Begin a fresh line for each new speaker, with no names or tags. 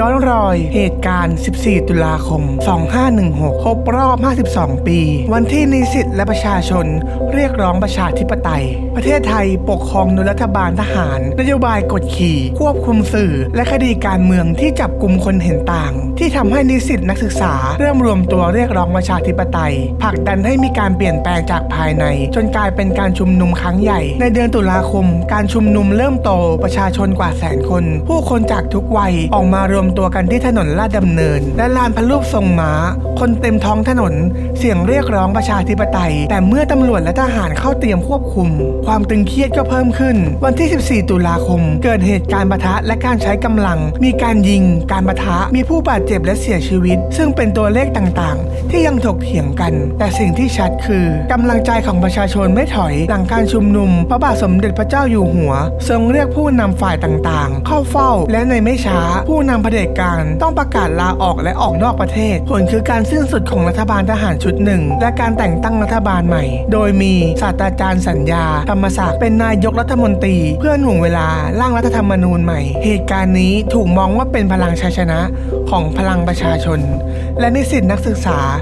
ย้อนรอยเหตุการณ์ 14 ตุลาคม 2516 ครบรอบ 52 ปี วันที่นิสิตและประชาชน เรียกร้องประชาธิปไตย ประเทศไทยปกครองโดยรัฐบาลทหาร นโยบายกดขี่ ควบคุมสื่อ และคดีการเมืองที่จับกลุ่มคนเห็นต่าง ที่ทำให้นิสิตนักศึกษา เริ่มรวมตัวเรียกร้องประชาธิปไตย ผลักดันให้มีการเปลี่ยนแปลงจากภายใน จนกลายเป็นการชุมนุมครั้งใหญ่ ในเดือนตุลาคม การชุมนุมเริ่มโต ประชาชนกว่าแสนคน ผู้คนจากทุกวัยออกมารววมตัวกันที่ถนนลาดดำเนิน และลานพระรูปทรงม้า คนเต็มท้องถนน เสียงเรียกร้องประชาธิปไตย แต่เมื่อตำรวจและทหารเข้าเตรียมควบคุม ความตึงเครียดก็เพิ่มขึ้น วันที่ 14 ตุลาคม เกิดเหตุการณ์ปะทะและการใช้กำลัง มีการยิง การปะทะ มีผู้บาดเจ็บและเสียชีวิต ซึ่งเป็นตัวเลขต่างๆ ที่ยังถกเถียงกัน แต่สิ่งที่ชัดคือกำลังใจของประชาชนไม่ถอย หลังการชุมนุม พระบาทสมเด็จพระเจ้าอยู่หัว ทรงเรียกผู้นำฝ่ายต่างๆ เข้าเฝ้า และในไม่ช้าผู้นำเผด็จการต้องประกาศลาออกและออกนอกประเทศ ผลคือการสิ้นสุดของรัฐบาลทหารชุดหนึ่ง และการแต่งตั้งรัฐบาลใหม่ โดยมีศาสตราจารย์สัญญา ธรรมศักดิ์เป็นนายกรัฐมนตรี เพื่อหน่วงเวลาร่างรัฐธรรมนูญใหม่ เหตุการณ์นี้ถูกมองว่าเป็นพลังชัยชนะของพลังประชาชน และนิสิตนักศึกษา